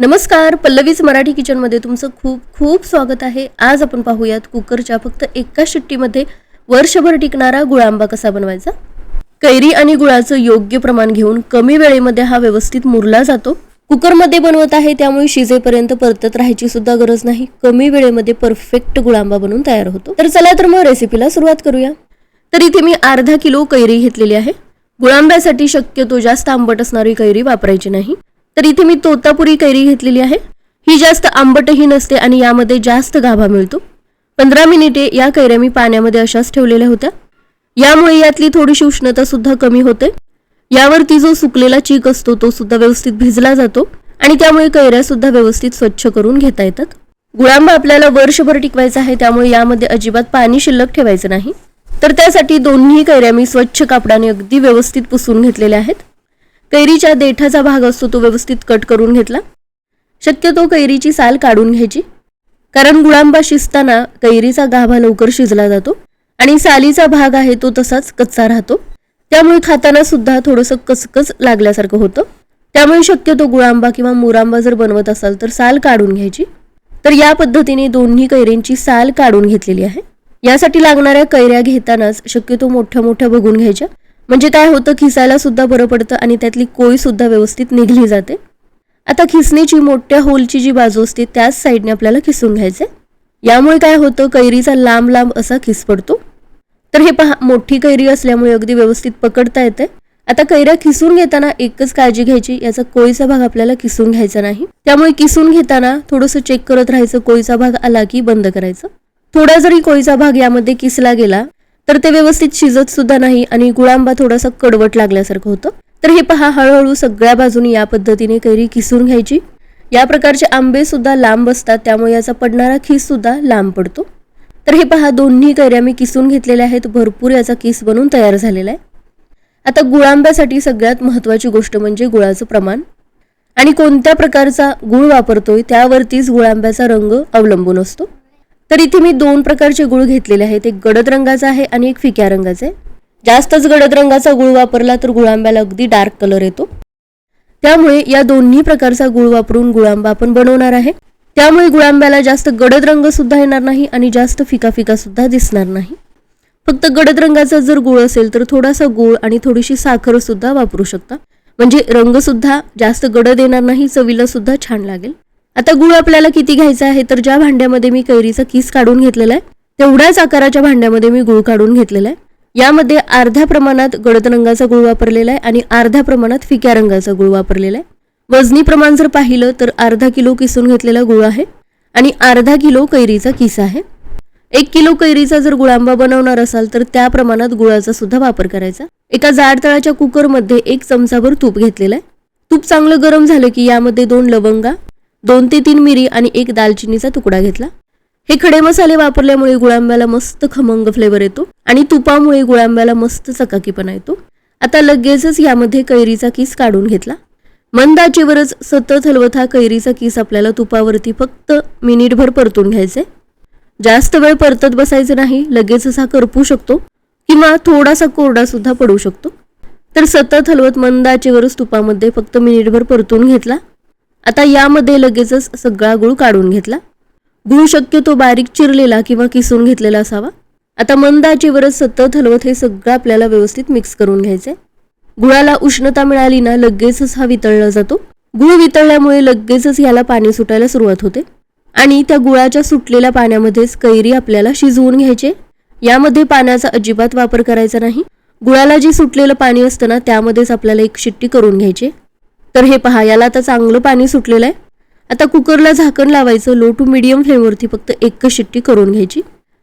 नमस्कार पल्लवीच मराठी किचनमध्ये तुमचं खूप खूप स्वागत आहे. आज आपण पाहूयात कुकरच्या फक्त एका शिट्टीमध्ये वर्षभर टिकणारा गुळांबा कसा बनवायचा? कैरी आणि गुळाचं योग्य प्रमाण घेऊन कमी वेळेमध्ये हा व्यवस्थित मुरला जातो. कुकरमध्ये बनवत आहे त्यामुळे शिजेपर्यंत परतत राहायची सुद्धा गरज नाही. कमी वेळेमध्ये परफेक्ट गुळांबा बनून तयार होतो. तर चला तर मग रेसिपीला सुरुवात करूया. तर इथे मी अर्धा किलो कैरी घेतलेली आहे. गुळांब्यासाठी शक्यतो जास्त आंबट असणारी कैरी वापरायची नाही. तर इथे मी तोतापुरी कैरी घेतलेली आहे. ही जास्त आंबटही नसते आणि यामध्ये जास्त गाभा मिळतो. पंधरा मिनिटे या कैऱ्या मी पाण्यामध्ये अशाच ठेवलेल्या होत्या. यामुळे यातली थोडीशी उष्णता सुद्धा कमी होते. यावरती जो सुकलेला चीक असतो तो सुद्धा व्यवस्थित भिजला जातो आणि त्यामुळे कैऱ्या सुद्धा व्यवस्थित स्वच्छ करून घेता येतात. गुळांबा आपल्याला वर्षभर टिकवायचा आहे त्यामुळे यामध्ये अजिबात पाणी शिल्लक ठेवायचं नाही. तर त्यासाठी दोन्ही कैऱ्या मी स्वच्छ कापडाने अगदी व्यवस्थित पुसून घेतलेल्या आहेत. कैरीच्या देठाचा भाग असतो तो व्यवस्थित कट करून घेतला. शक्यतो कैरीची साल काढून घ्यायची. कारण गुळांबा शिजताना कैरीचा गाभा लवकर शिजला जातो आणि सालीचा भाग आहे तो तसाच कच्चा राहतो. त्यामुळे खाताना सुद्धा थोडंसं कसकस लागल्यासारखं होतं. त्यामुळे शक्यतो गुळांबा किंवा मुरांबा जर बनवत असाल तर साल काढून घ्यायची. तर या पद्धतीने दोन्ही कैऱ्यांची साल काढून घेतलेली आहे. यासाठी लागणाऱ्या कैऱ्या घेतानाच शक्यतो मोठ्या मोठ्या बघून घ्यायच्या. म्हणजे काय होतं खिसायला सुद्धा बरं पडतं आणि त्यातली कोळी सुद्धा व्यवस्थित निघली जाते. आता खिसणीची मोठ्या होलची जी बाजू असते त्याच साईडने आपल्याला खिसून घ्यायचे यामुळे काय होतं कैरीचा लांब लांब असा खिस पडतो. तर हे पहा मोठी कैरी असल्यामुळे अगदी व्यवस्थित पकडता येते आता कैऱ्या खिसून घेताना एकच काळजी घ्यायची याचा कोळीचा भाग आपल्याला किसून घ्यायचा नाही. त्यामुळे किसून घेताना थोडंसं चेक करत राहायचं कोळीचा भाग आला की बंद करायचं. थोडा जरी कोळीचा भाग यामध्ये किसला गेला तर ते व्यवस्थित शिजत सुद्धा नाही आणि गुळांबा थोडासा कडवट लागल्यासारखं होतं. तर हे पहा हळूहळू सगळ्या बाजूनी या पद्धतीने कैरी किसून घ्यायची. या प्रकारचे आंबे सुद्धा लांब असतात त्यामुळे याचा पडणारा खिस सुद्धा लांब पडतो. तर हे पहा दोन्ही कैऱ्या मी किसून घेतलेल्या आहेत. भरपूर याचा किस बनून तयार झालेला आहे. आता गुळांब्यासाठी सगळ्यात महत्त्वाची गोष्ट म्हणजे गुळाचं प्रमाण. आणि कोणत्या प्रकारचा गुळ वापरतोय त्यावरतीच गुळांब्याचा रंग अवलंबून असतो. तर इथे मी दोन प्रकारचे गुळ घेतलेले आहेत. एक गडद रंगाचा आहे आणि एक फिक्या रंगाचा आहे. जास्तच गडद रंगाचा गुळ वापरला तर गुळांब्याला अगदी डार्क कलर येतो. त्यामुळे या दोन्ही प्रकारचा गुळ वापरून गुळांबा आपण बनवणार आहे. त्यामुळे गुळांब्याला जास्त गडद रंग सुद्धा येणार नाही आणि जास्त फिका फिका सुद्धा दिसणार नाही. फक्त गडद रंगाचा जर गुळ असेल तर थोडासा गुळ आणि थोडीशी साखर सुद्धा वापरू शकता. म्हणजे रंग सुद्धा जास्त गडद येणार नाही चवीला सुद्धा छान लागेल. आता गुळ आपल्याला किती घ्यायचा आहे? तर ज्या भांड्यामध्ये मी कैरीचा किस काढून घेतलेला आहे तेवढ्याच आकाराच्या भांड्यामध्ये मी गुळ काढून घेतलेला आहे. यामध्ये अर्ध्या प्रमाणात गडद रंगाचा गुळ वापरलेला आहे आणि अर्ध्या प्रमाणात फिक्या रंगाचा गुळ वापरलेला आहे. वजनी प्रमाण जर पाहिलं तर अर्धा किलो किसून घेतलेला गुळ आहे आणि अर्धा किलो कैरीचा किस आहे. एक किलो कैरीचा जर गुळांबा बनवणार असाल तर त्या प्रमाणात गुळाचा सुद्धा वापर करायचा. एका जाड तळाच्या कुकरमध्ये एक चमचाभर तूप घेतलेला आहे. तूप चांगलं गरम झालं की यामध्ये दोन लवंगा दोन ते तीन मिरी आणि एक दालचिनीचा तुकडा घेतला. हे खडे मसाले वापरल्यामुळे गुळांब्याला मस्त खमंग फ्लेवर येतो आणि तुपामुळे गुळांब्याला मस्त चकाकीपणा येतो. आता लगेचच यामध्ये कैरीचा किस काढून घेतला. मंदाचेवरच सतत हलवत हा कैरीचा किस आपल्याला तुपावरती फक्त मिनिटभर परतून घ्यायचे जास्त वेळ परतत बसायचं नाही लगेचच हा करपू शकतो किंवा थोडासा कोरडा सुद्धा पडू शकतो. तर सतत हलवत मंद आचेवरच तुपामध्ये फक्त मिनिटभर परतून घेतला. आता यामध्ये लगेचच सगळा गुळ काढून घेतला. गुळ शक्यतो बारीक चिरलेला किंवा किसून घेतलेला असावा. आता मंद आचेवरच सतत हलवत हे सगळं आपल्याला व्यवस्थित मिक्स करून घ्यायचंय. गुळाला उष्णता मिळाली ना लगेचच हा वितळला जातो. गुळ वितळल्यामुळे लगेचच याला पाणी सुटायला सुरुवात होते. आणि त्या गुळाच्या सुटलेल्या पाण्यामध्येच कैरी आपल्याला शिजवून घ्यायचे. यामध्ये पाण्याचा अजिबात वापर करायचा नाही. गुळाला जे सुटलेलं पाणी असतं ना त्यामध्येच आपल्याला एक शिट्टी करून घ्यायची. तर हे पहा याला आता चांगलं पाणी सुटलेलं आहे. आता कुकरला झाकण लावायचं लो टू मिडियम फ्लेमवरती फक्त एकच शिट्टी करून घ्यायची.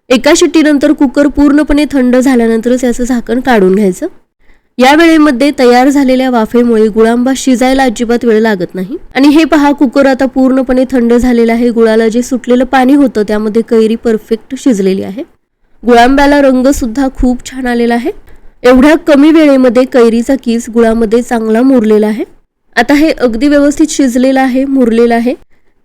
एका शिट्टीनंतर कुकर पूर्णपणे थंड झाल्यानंतरच याचं झाकण काढून घ्यायचं. या वेळेमध्ये तयार झालेल्या वाफेमुळे गुळांबा शिजायला अजिबात वेळ लागत नाही. आणि हे पहा कुकर आता पूर्णपणे थंड झालेलं आहे. गुळाला जे सुटलेलं पाणी होतं त्यामध्ये कैरी परफेक्ट शिजलेली आहे. गुळांब्याला रंग सुद्धा खूप छान आलेला आहे. एवढ्या कमी वेळेमध्ये कैरीचा किस गुळामध्ये चांगला मुरलेला आहे. आता हे अगदी व्यवस्थित शिजलेलं आहे मुरलेलं आहे.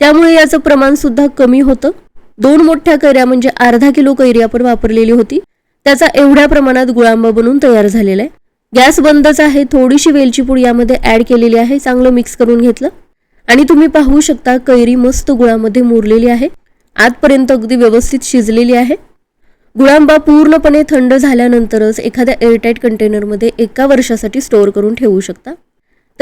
त्यामुळे याचं प्रमाण सुद्धा कमी होतं. दोन मोठ्या कैऱ्या म्हणजे अर्धा किलो कैरी आपण वापरलेली होती. त्याचा एवढ्या प्रमाणात गुळांबा बनून तयार झालेला आहे. गॅस बंदच आहे थोडीशी वेलची पूड यामध्ये ॲड केलेली आहे चांगलं मिक्स करून घेतलं. आणि तुम्ही पाहू शकता कैरी मस्त गुळामध्ये मुरलेली आहे. आतपर्यंत अगदी व्यवस्थित शिजलेली आहे. गुळांबा पूर्णपणे थंड झाल्यानंतरच एखाद्या एअरटाईट कंटेनरमध्ये एका वर्षासाठी स्टोअर करून ठेवू शकता.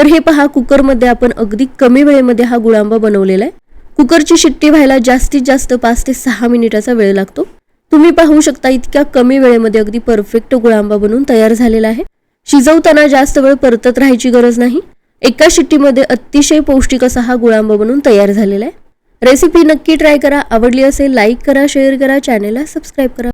तर हे पहा कुकरमध्ये आपण अगदी कमी वेळेमध्ये हा गुळांबा बनवलेला आहे. कुकरची शिट्टी व्हायला जास्तीत जास्त पाच ते सहा मिनिटाचा वेळ लागतो. तुम्ही पाहू शकता इतक्या कमी वेळेमध्ये अगदी परफेक्ट गुळांबा बनून तयार झालेला आहे. शिजवताना जास्त वेळ परतत राहायची गरज नाही. एका शिट्टीमध्ये अतिशय पौष्टिक असा हा गुळांबा बनून तयार झालेला आहे. रेसिपी नक्की ट्राय करा. आवडली असेल लाईक करा शेअर करा चॅनेलला सबस्क्राईब करा.